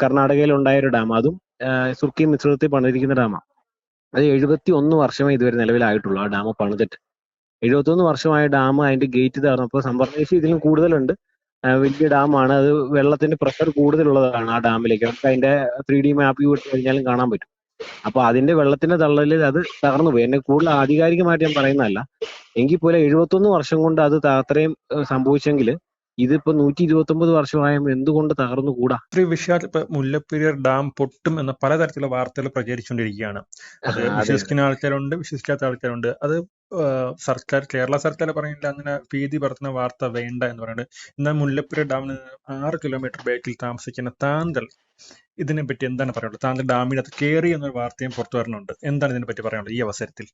കർണാടകയിൽ ഉണ്ടായ ഒരു ഡാം. അതും സുർക്കി മിശ്രിതത്തിൽ പണിതിരിക്കുന്ന ഡാമാണ് അത് എഴുപത്തി ഒന്ന് വർഷമേ ഇതുവരെ നിലവിലായിട്ടുള്ളൂ ആ ഡാം പണിതിട്ട്. എഴുപത്തി ഒന്ന് വർഷമായ ഡാം അതിന്റെ ഗേറ്റ് തകർന്നപ്പോൾ സമ്പർദ്ദേശി ഇതിലും കൂടുതലുണ്ട്. വലിയ ഡാമാണ്. അത് വെള്ളത്തിന്റെ പ്രഷർ കൂടുതലുള്ളതാണ് ആ ഡാമിലേക്ക്. നമുക്ക് അതിന്റെ ത്രീ ഡി മാപ്പ് വിട്ട് കഴിഞ്ഞാലും കാണാൻ പറ്റും. അപ്പൊ അതിന്റെ വെള്ളത്തിന്റെ തള്ളലിൽ അത് തകർന്നു പോയി. എന്നെ കൂടുതൽ ആധികാരികമായിട്ട് ഞാൻ പറയുന്നതല്ല. എങ്കിൽ പോലും എഴുപത്തൊന്ന് വർഷം കൊണ്ട് അത് അത്രയും സംഭവിച്ചെങ്കിൽ ഇതിപ്പോ നൂറ്റി ഇരുപത്തി ഒമ്പത് വർഷമായും എന്തുകൊണ്ട് തകർന്നു കൂടാ ഇത്ര വിഷയത്തിൽ ഇപ്പൊ മുല്ലപ്പെരിയാർ ഡാം പൊട്ടും എന്ന പലതരത്തിലുള്ള വാർത്തകൾ പ്രചരിച്ചുകൊണ്ടിരിക്കുകയാണ്. അത് വിശ്വസിക്കുന്ന ആൾക്കാരുണ്ട് വിശ്വസിക്കാത്ത ആൾക്കാരുണ്ട്. അത് സർക്കാർ കേരള സർക്കാർ പറയുന്നില്ല അങ്ങനെ ഭീതി പരത്തുന്ന വാർത്ത വേണ്ട എന്ന് പറയുന്നത്. എന്നാൽ മുല്ലപ്പെരിയാർ ഡാമിന് ആറ് കിലോമീറ്റർ ബാക്കിൽ താമസിക്കുന്ന താന്തൽ ഇതിനെ പറ്റി എന്താണ് പറയാനുള്ളത്? താന്തൽ ഡാമിനകത്ത് കയറി എന്നൊരു വാർത്തയും പുറത്തു വരുന്നുണ്ട് എന്താണ് ഇതിനെ പറ്റി പറയാനുള്ളത് ഈ അവസരത്തിൽ?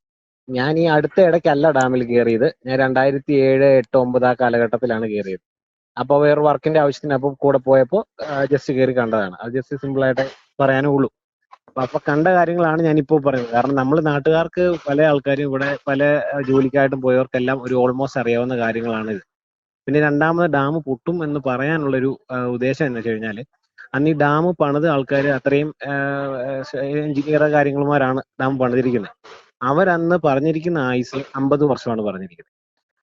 ഞാൻ ഈ അടുത്ത ഇടയ്ക്കല്ല ഡാമിൽ കയറിയത് ഞാൻ രണ്ടായിരത്തി ഏഴ് എട്ട് ഒമ്പത് ആ കാലഘട്ടത്തിലാണ് കയറിയത് അപ്പൊ വേറെ വർക്കിന്റെ ആവശ്യത്തിന് അപ്പൊ കൂടെ പോയപ്പോ ജസ്റ്റ് കയറി കണ്ടതാണ്. അത് ജസ്റ്റ് സിമ്പിൾ ആയിട്ട് പറയാനേ ഉള്ളൂ. അപ്പൊ കണ്ട കാര്യങ്ങളാണ് ഞാൻ ഇപ്പോൾ പറയുന്നത്. കാരണം നമ്മൾ നാട്ടുകാർക്ക് പല ആൾക്കാരും ഇവിടെ പല ജോലിക്കായിട്ടും പോയവർക്കെല്ലാം ഒരു ഓൾമോസ്റ്റ് അറിയാവുന്ന കാര്യങ്ങളാണ് ഇത് പിന്നെ രണ്ടാമത് ഡാം പൊട്ടും എന്ന് പറയാനുള്ള ഒരു ഉദ്ദേശം എന്ന് വെച്ച് കഴിഞ്ഞാൽ അന്ന് ഈ ഡാം പണിത് ആൾക്കാർ അത്രയും എഞ്ചിനീയർ കാര്യങ്ങളുമാരാണ് ഡാം പണിതിരിക്കുന്നത് അവരന്ന് പറഞ്ഞിരിക്കുന്ന ആയുസ് അമ്പത് വർഷമാണ് പറഞ്ഞിരിക്കുന്നത്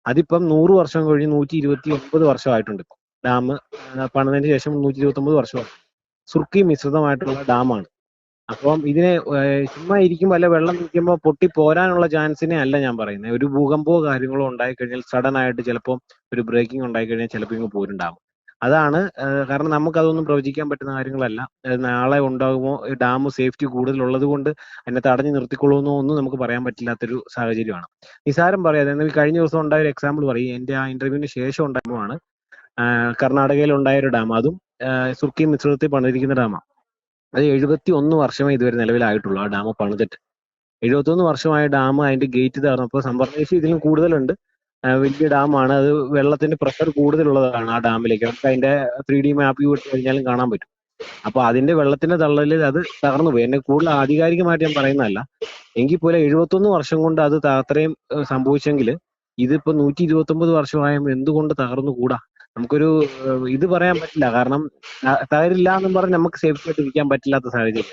അതിപ്പം നൂറ് വർഷം കഴിഞ്ഞ് നൂറ്റി ഇരുപത്തി ഒമ്പത് വർഷമായിട്ടുണ്ട് ഡാം പണിതിന് ശേഷം നൂറ്റി ഇരുപത്തി ഒമ്പത് വർഷമായി. സുർക്കി മിശ്രിതമായിട്ടുള്ള ഡാമാണ്. അപ്പം ഇതിനെ ചുമ്മാ ഇരിക്കുമ്പോൾ അല്ല വെള്ളം നിൽക്കുമ്പോൾ പൊട്ടി പോരാനുള്ള ചാൻസിനെ അല്ല ഞാൻ പറയുന്നത് ഒരു ഭൂകമ്പോ കാര്യങ്ങളോ ഉണ്ടായി കഴിഞ്ഞാൽ സഡൻ ആയിട്ട് ചിലപ്പോ ഒരു ബ്രേക്കിംഗ് ഉണ്ടായി കഴിഞ്ഞാൽ ചിലപ്പോ ഇങ്ങ് പോരുണ്ടാവും അതാണ് കാരണം നമുക്കതൊന്നും പ്രവചിക്കാൻ പറ്റുന്ന കാര്യങ്ങളല്ല. നാളെ ഉണ്ടാകുമോ ഡാം സേഫ്റ്റി കൂടുതലുള്ളത് കൊണ്ട് അതിനെ തടഞ്ഞു നിർത്തിക്കൊള്ളുമെന്നോ ഒന്നും നമുക്ക് പറയാൻ പറ്റില്ലാത്തൊരു സാഹചര്യമാണ്. നിസാരം പറയാതെ കഴിഞ്ഞ ദിവസം ഉണ്ടായ ഒരു എക്സാമ്പിൾ പറയും. എന്റെ ആ ഇന്റർവ്യൂവിന് ശേഷം ഉണ്ടായപ്പോഴാണ് കർണാടകയിൽ ഉണ്ടായ ഒരു ഡാം അതും സുർക്കി മിശ്രിതത്തിൽ പണിതിരിക്കുന്ന ഡാമാണ് അത് എഴുപത്തി ഒന്ന് വർഷമേ ഇതുവരെ നിലവിലായിട്ടുള്ളൂ ആ ഡാം പണിതിട്ട്. എഴുപത്തി ഒന്ന് വർഷമായ ഡാം അതിന്റെ ഗേറ്റ് തകർന്നപ്പോൾ സംഭരണശേഷി ഇതിലും കൂടുതലുണ്ട്. വലിയ ഡാമാണ് അത് വെള്ളത്തിന്റെ പ്രഷർ കൂടുതലുള്ളതാണ് ആ ഡാമിലേക്ക് നമുക്ക് അതിന്റെ ത്രീ ഡി മാപ്പ് വിട്ട് കഴിഞ്ഞാലും കാണാൻ പറ്റും. അപ്പൊ അതിന്റെ വെള്ളത്തിന്റെ തള്ളലിൽ അത് തകർന്നു പോയി. എന്നെ കൂടുതൽ ആധികാരികമായിട്ട് ഞാൻ പറയുന്നതല്ല. എങ്കിൽ പോലും എഴുപത്തൊന്ന് വർഷം കൊണ്ട് അത് അത്രയും സംഭവിച്ചെങ്കിൽ ഇതിപ്പോ നൂറ്റി ഇരുപത്തി ഒമ്പത് വർഷമായും എന്തുകൊണ്ട് തകർന്നു കൂടാ നമുക്കൊരു ഇത് പറയാൻ പറ്റില്ല. കാരണം തകരില്ല എന്നും പറഞ്ഞ് നമുക്ക് സേഫ്റ്റി ആയിട്ട് ഇരിക്കാൻ പറ്റില്ലാത്ത സാഹചര്യം.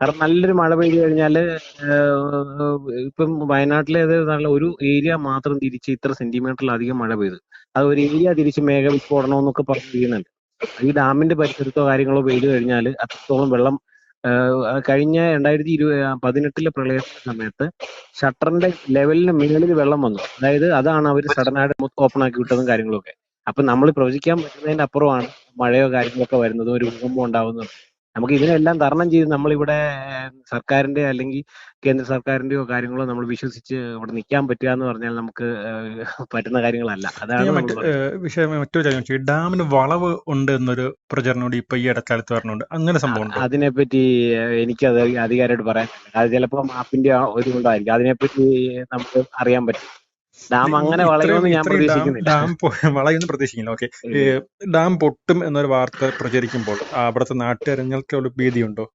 കാരണം നല്ലൊരു മഴ പെയ്തു കഴിഞ്ഞാൽ ഏഹ്, ഇപ്പം വയനാട്ടിലെ നല്ല ഒരു ഏരിയ മാത്രം തിരിച്ച് ഇത്ര സെന്റിമീറ്ററിലധികം മഴ പെയ്തു. അത് ഒരു ഏരിയ തിരിച്ച് മേഘവിസ്ഫോടനം എന്നൊക്കെ പറഞ്ഞു ചെയ്യുന്നുണ്ട് ഈ ഡാമിന്റെ പരിസരത്തോ കാര്യങ്ങളോ പെയ്തു കഴിഞ്ഞാൽ അത്രത്തോളം വെള്ളം കഴിഞ്ഞ രണ്ടായിരത്തി ഇരു പതിനെട്ടിലെ പ്രളയ സമയത്ത് ഷട്ടറിന്റെ ലെവലിന് മുകളിൽ വെള്ളം വന്നു. അതായത് അതാണ് അവർ സഡനായിട്ട് ഓപ്പൺ ആക്കി വിട്ടതും കാര്യങ്ങളൊക്കെ. അപ്പൊ നമ്മൾ പ്രവചിക്കാൻ പറ്റുന്നതിന്റെ അപ്പുറമാണ് മഴയോ കാര്യങ്ങളൊക്കെ വരുന്നതും ഒരു ഭൂകമ്പം ഉണ്ടാവുന്നതും. നമുക്ക് ഇതിനെല്ലാം തരണം ചെയ്ത് നമ്മളിവിടെ ഇവിടെ സർക്കാരിന്റെ അല്ലെങ്കിൽ കേന്ദ്ര സർക്കാരിന്റെയോ കാര്യങ്ങളോ നമ്മൾ വിശ്വസിച്ച് ഇവിടെ നിൽക്കാൻ പറ്റുക എന്ന് പറഞ്ഞാൽ നമുക്ക് പറ്റുന്ന കാര്യങ്ങളല്ല. അതാണ് വിഷയം മറ്റൊരു കാര്യം ചോദിച്ചു. ഡാമിന് വളവ് ഉണ്ട് എന്നൊരു പ്രചരണം കൂടി ഇപ്പൊ ഈ ഇടക്കാലത്ത് പറഞ്ഞുണ്ട് അങ്ങനെ സംഭവം അതിനെപ്പറ്റി എനിക്ക് അത് അധികാരമായിട്ട് പറയാൻ. അത് ചിലപ്പോൾ മാപ്പിന്റെ ഒരു ഒരു കൊണ്ടായിരിക്കും അതിനെപ്പറ്റി നമുക്ക് അറിയാൻ പറ്റും. ഡാം അങ്ങനെ വളയുമെന്ന് ഞാൻ പ്രതീക്ഷിക്കുന്നില്ല. ഡാം വളയുമെന്ന് പ്രതീക്ഷിക്കുന്നില്ല. ഓക്കെ ഡാം പൊട്ടും എന്നൊരു വാർത്ത പ്രചരിക്കുമ്പോൾ അവിടുത്തെ നാട്ടുകാരങ്ങൾക്ക് ഒരു ഭീതിയുണ്ടോ?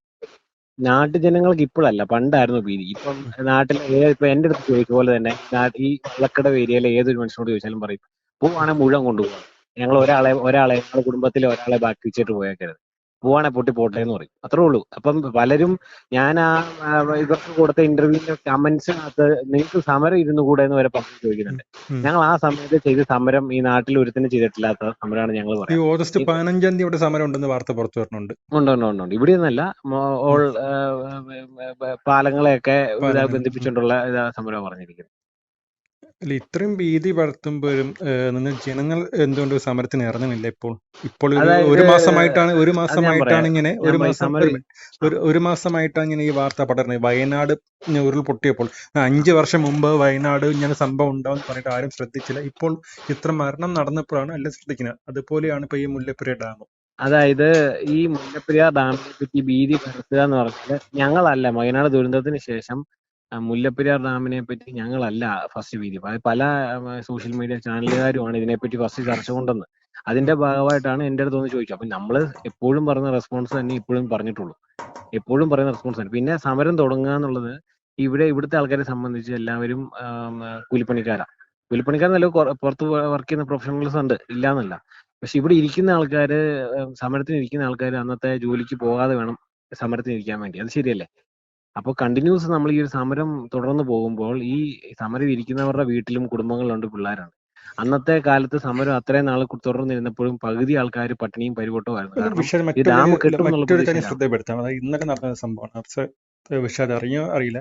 നാട്ടു ജനങ്ങൾക്ക് ഇപ്പോഴല്ല പണ്ടായിരുന്നു ഭീതി. ഇപ്പം നാട്ടിൽ ഇപ്പൊ എന്റെ അടുത്ത് ചോദിച്ച പോലെ തന്നെ ഈ വള്ളക്കടവ് ഏരിയയിലെ ഏതൊരു മനുഷ്യനോട് ചോദിച്ചാലും പറയും പോവാണെങ്കിൽ മുഴുവൻ കൊണ്ടുപോകാം ഞങ്ങൾ ഒരാളെ ഒരാളെ ഞങ്ങളുടെ കുടുംബത്തിലെ ഒരാളെ ബാക്കി വെച്ചിട്ട് പോയേക്കരുത്. പോവാണെ പൊട്ടി പോട്ടെ എന്ന് പറയും. അത്രേ ഉള്ളൂ. അപ്പം പലരും ഞാൻ ആ ഇവർക്ക് കൊടുത്ത ഇന്റർവ്യൂവിന്റെ കമന്റ്സിനകത്ത് നിങ്ങൾക്ക് സമരം ഇരുന്നു കൂടെ എന്ന് വരെ പറഞ്ഞു ചോദിക്കുന്നുണ്ട്. ഞങ്ങൾ ആ സമയത്ത് ചെയ്ത സമരം ഈ നാട്ടിൽ ഒരുത്തിനും ചെയ്തിട്ടില്ലാത്ത സമരമാണ് ഞങ്ങൾ പറയുന്നത്. ഓഗസ്റ്റ് പതിനഞ്ചാം തീയതി ഇവിടെ സമരം ഉണ്ടെന്ന് വാർത്ത പുറത്തു വരുന്നുണ്ട് ഉണ്ട് ഉണ്ട് ഇവിടെ ഒന്നല്ല ഓൾ പാലങ്ങളെയൊക്കെ. ബന്ധിപ്പിച്ചുകൊണ്ടുള്ള സമരം പറഞ്ഞിരിക്കുന്നത്. അല്ല ഇത്രയും ഭീതി പടർത്തുമ്പോഴും നിങ്ങൾ ജനങ്ങൾ എന്തുകൊണ്ട് സമരത്തിന് ഇറങ്ങുന്നില്ല ഇപ്പോൾ? ഇപ്പോൾ ഒരു മാസമായിട്ടാണ് ഒരു മാസമായിട്ടാണ് ഇങ്ങനെ ഒരു മാസം ഒരു മാസമായിട്ടാണ് ഇങ്ങനെ ഈ വാർത്ത പടർന്നത് വയനാട് ഉരുൾ പൊട്ടിയപ്പോൾ അഞ്ചു വർഷം മുമ്പ് വയനാട് ഇങ്ങനെ സംഭവം ഉണ്ടാവും പറഞ്ഞിട്ട് ആരും ശ്രദ്ധിച്ചില്ല. ഇപ്പോൾ ഇത്ര മരണം നടന്നപ്പോഴാണ് എല്ലാം ശ്രദ്ധിക്കുന്നത്. അതുപോലെയാണ് ഇപ്പൊ ഈ മുല്ലപ്പെരിയാർ ഡാം. അതായത് ഈ മുല്ലപ്പെരിയാർ ഡാമിനെ പറ്റി ഭീതി പരത്തുക എന്ന് പറഞ്ഞാൽ ഞങ്ങളല്ല വയനാട് ദുരന്തത്തിന് ശേഷം മുല്ലപ്പെരിയാർ ഡാമിനെ പറ്റി ഞങ്ങളല്ല ഫസ്റ്റ് വീതി പല സോഷ്യൽ മീഡിയ ചാനലുകാരുമാണ് ഇതിനെപ്പറ്റി ഫസ്റ്റ് ചർച്ച കൊണ്ടുവന്നത്. അതിന്റെ ഭാഗമായിട്ടാണ് എന്റെ അടുത്ത് ഒന്ന് ചോദിച്ചത്. അപ്പൊ നമ്മൾ എപ്പോഴും പറയുന്ന റെസ്പോൺസ് തന്നെ ഇപ്പോഴും പറഞ്ഞിട്ടുള്ളൂ. എപ്പോഴും പറയുന്ന റെസ്പോൺസ് തന്നെ. പിന്നെ സമരം തുടങ്ങുക എന്നുള്ളത് ഇവിടെ ഇവിടുത്തെ ആൾക്കാരെ സംബന്ധിച്ച് എല്ലാവരും ആം, കൂലിപ്പണിക്കാരാ. കൂലിപ്പണിക്കാരെന്നല്ല കൊ- പുറത്ത് വർക്ക് ചെയ്യുന്ന പ്രൊഫഷണൽസ് ഉണ്ട്. ഇല്ലാന്നല്ല. പക്ഷെ ഇവിടെ ഇരിക്കുന്ന ആൾക്കാര് സമരത്തിന് ഇരിക്കുന്ന ആൾക്കാര് അന്നത്തെ ജോലിക്ക് പോകാതെ വേണം സമരത്തിന് ഇരിക്കാൻ വേണ്ടി. അത് ശരിയല്ലേ? അപ്പൊ കണ്ടിന്യൂസ് നമ്മൾ ഈ ഒരു സമരം തുടർന്ന് പോകുമ്പോൾ ഈ സമരം ഇരിക്കുന്നവരുടെ വീട്ടിലും കുടുംബങ്ങളുണ്ട് പിള്ളേരാണ്. അന്നത്തെ കാലത്ത് സമരം അത്രയും നാൾ തുടർന്നിരുന്നപ്പോഴും പകുതി ആൾക്കാർ പട്ടിണിയും മറ്റൊരു ഡാം കിട്ടും ശ്രദ്ധപ്പെടുത്താം അതായത് ഇന്നലെ നടന്ന സംഭവമാണ് അത് അറിയോ? അറിയില്ല.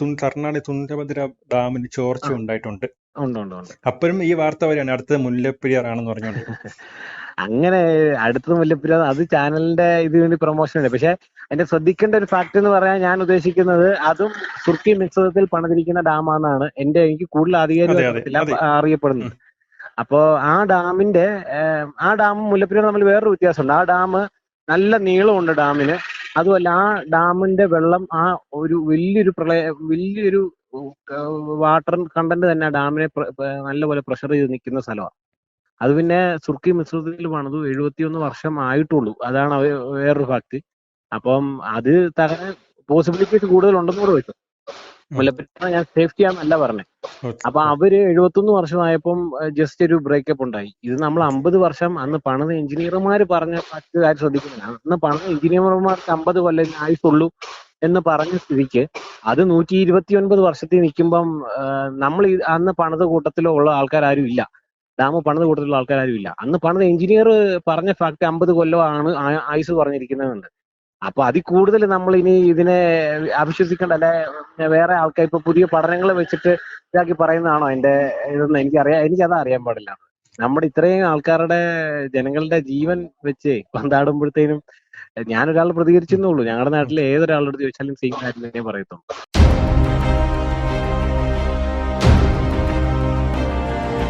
തുൻ- കർണാടക തുങ്കഭദ്ര ഡാമിന് ചോർച്ച ഉണ്ടായിട്ടുണ്ട്. ഉണ്ട് ഉണ്ട് ഉണ്ട്. അപ്പോഴും ഈ വാർത്ത വരെയാണ് അടുത്തത് മുല്ലപ്പെരിയാർ ആണെന്ന് പറഞ്ഞുകൊണ്ട് അങ്ങനെ അടുത്തത് മുല്ലപ്പെരിയാർ അത് ചാനലിന്റെ ഇത് വേണ്ടി പ്രൊമോഷൻ ഉണ്ട്. പക്ഷെ അതിന്റെ ശ്രദ്ധിക്കേണ്ട ഒരു ഫാക്ട് എന്ന് പറയാൻ ഞാൻ ഉദ്ദേശിക്കുന്നത് അതും തുർക്കി മിശ്രിതത്തിൽ പണിതിരിക്കുന്ന ഡാമാണെന്നാണ് എന്റെ എനിക്ക് കൂടുതൽ പ- അറിയപ്പെടുന്നത്. അപ്പോ ആ ഡാമിന്റെ ആ ഡാം മുല്ലപ്പെരിയാർ തമ്മിൽ വേറൊരു വ്യത്യാസമുണ്ട്. ആ ഡാം നല്ല നീളമുണ്ട് ഡാമിന് അതുമല്ല ആ ഡാമിന്റെ വെള്ളം ആ ഒരു വലിയൊരു പ്രളയ വലിയൊരു വാട്ടർ കണ്ടന്റ് തന്നെ ഡാമിനെ നല്ലപോലെ പ്രഷർ ചെയ്ത് നിൽക്കുന്ന സ്ഥലമാണ് അത് പിന്നെ സുർക്കി മിശ്രിതത്തിൽ പണിതു എഴുപത്തിയൊന്ന് വർഷം ആയിട്ടുള്ളൂ. അതാണ് അവ- വേറൊരു ഫാക്ട് അപ്പം അത് തകരാൻ പോസിബിലിറ്റീസ് കൂടുതൽ ഉണ്ടെന്ന് കൂടെ വെച്ചു. മുല്ലപ്പെരിയാർ ഞാൻ സേഫ്റ്റി ആണെന്നല്ല പറഞ്ഞത് അപ്പൊ അവർ എഴുപത്തൊന്ന് വർഷമായപ്പം ജസ്റ്റ് ഒരു ബ്രേക്കപ്പ് ഉണ്ടായി. ഇത് നമ്മൾ അമ്പത് വർഷം അന്ന് പണിത എഞ്ചിനീയർമാർ പറഞ്ഞ ഫാക്ട് കാര്യം ശ്രദ്ധിക്കുന്നില്ല അന്ന് പണിത എഞ്ചിനീയർമാർക്ക് അമ്പത് കൊല്ലം ആയുസുള്ളൂ എന്ന് പറഞ്ഞ സ്ഥിതിക്ക് അത് നൂറ്റി ഇരുപത്തി ഒൻപത് വർഷത്തിൽ നിൽക്കുമ്പം നമ്മൾ അന്ന് പണിത കൂട്ടത്തിലുള്ള ആൾക്കാരും ഇല്ല. ഡാം പണിത് കൂട്ടത്തിലുള്ള ആൾക്കാരും ഇല്ല. അന്ന് പണിത് എഞ്ചിനീയർ പറഞ്ഞ ഫാക്ട് അമ്പത് കൊല്ലമാണ് ആയുസ് പറഞ്ഞിരിക്കുന്നതുണ്ട് അപ്പൊ അതിൽ കൂടുതൽ നമ്മൾ ഇനി ഇതിനെ അവിശ്വസിക്കേണ്ട അല്ലെ വേറെ ആൾക്കാർ ഇപ്പൊ പുതിയ പഠനങ്ങൾ വെച്ചിട്ട് ഇതാക്കി പറയുന്നതാണോ അതിന്റെ ഇതെന്ന് എനിക്കറിയാം എനിക്കത് അറിയാൻ പാടില്ല. നമ്മുടെ ഇത്രയും ആൾക്കാരുടെ ജനങ്ങളുടെ ജീവൻ വെച്ച് പന്താടുമ്പോഴത്തേനും ഞാനൊരാൾ പ്രതികരിച്ചെന്നുള്ളൂ ഞങ്ങളുടെ നാട്ടിലെ ഏതൊരാളുടെ ചോദിച്ചാലും സെയിം കാര്യം തന്നെ പറയത്തുള്ളൂ.